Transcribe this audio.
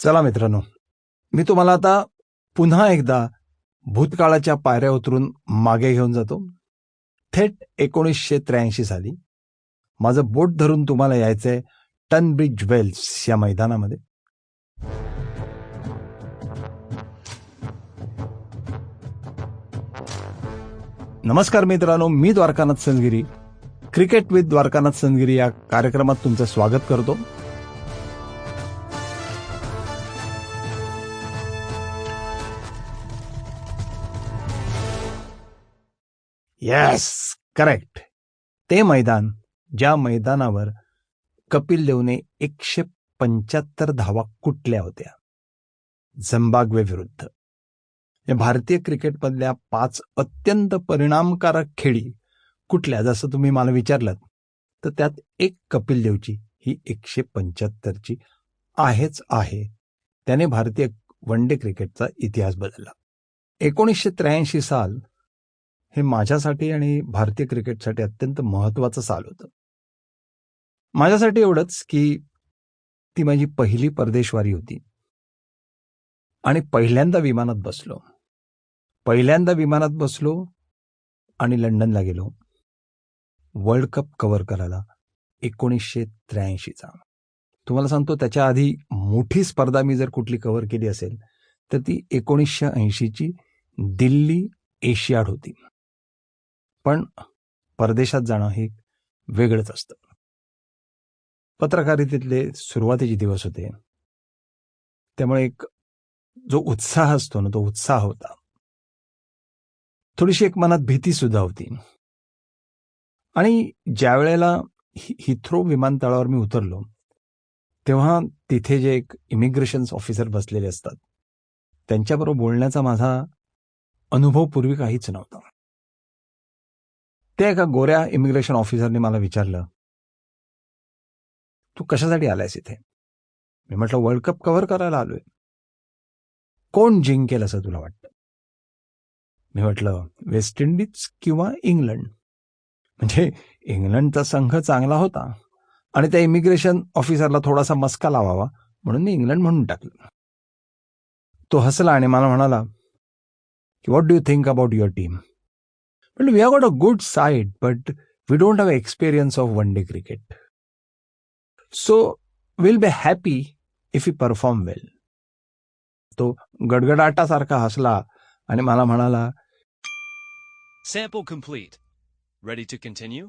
चला मित्रांनो मी तुम्हाला आता पुन्हा एकदा भूतकाळाच्या पायऱ्या उतरून मागे घेऊन जातो. थेट एकोणीसशे त्र्याऐंशी साली माझं बोट धरून तुम्हाला यायचंय टनब्रिज वेल्स या मैदानामध्ये. नमस्कार मित्रांनो मी द्वारकानाथ संगिरी. क्रिकेट विथ द्वारकानाथ संगिरी या कार्यक्रमात तुमचं स्वागत करतो. येस करेक्ट ते मैदान ज्या मैदानावर कपिल देवने एकशे पंच्याहत्तर धावा कुटल्या होत्या? झिम्बाब्वे विरुद्ध. या भारतीय क्रिकेटमधल्या पाच अत्यंत परिणामकारक खेळी कुठल्या? जसं तुम्ही मला विचारलं तर त्यात एक कपिल देवची ही एकशे पंच्याहत्तरची आहेच आहे. त्याने भारतीय वन डे क्रिकेटचा इतिहास बदलला. एकोणीसशे त्र्याऐंशी साल हे माझ्यासाठी आणि भारतीय क्रिकेटसाठी अत्यंत महत्वाचं साल होतं. माझ्यासाठी एवढंच की ती माझी पहिली परदेशवारी होती. आणि पहिल्यांदा विमानात बसलो. पहिल्यांदा विमानात बसलो आणि लंडनला गेलो. वर्ल्ड कप कव्हर करायला एकोणीसशे त्र्याऐंशीचा. तुम्हाला सांगतो त्याच्या आधी मोठी स्पर्धा मी जर कुठली कव्हर केली असेल तर ती एकोणीसशे ऐंशीची दिल्ली एशियाड होती. पण परदेशात जाणं हे वेगळंच असतं. पत्रकारितेतले सुरुवातीचे दिवस होते. त्यामुळे एक जो उत्साह असतो ना तो उत्साह होता. थोडीशी एक मनात भीती सुद्धा होती. आणि ज्या वेळेला हिथ्रो विमानतळावर मी उतरलो तेव्हा तिथे जे एक इमिग्रेशन ऑफिसर बसलेले असतात त्यांच्याबरोबर बोलण्याचा माझा अनुभव पूर्वी काहीच नव्हता. त्या एका गोऱ्या इमिग्रेशन ऑफिसरने मला विचारलं तू कशासाठी आलायस इथे? मी म्हटलं वर्ल्ड कप कव्हर करायला आलोय. कोण जिंकेल असं तुला वाटतं? मी म्हटलं वेस्ट इंडिज किंवा इंग्लंड म्हणजे इंग्लंडचा संघ चांगला होता आणि त्या इमिग्रेशन ऑफिसरला थोडासा मस्का लावावा म्हणून मी इंग्लंड म्हणून टाकलं. तो हसला आणि मला म्हणाला की what do you think about your team But we have got a good side, but we don't have experience of one day cricket. So we'll be happy if we perform well. तो गडगडाटासारखा हसला आणि मला म्हणाला Sample complete. Ready to continue?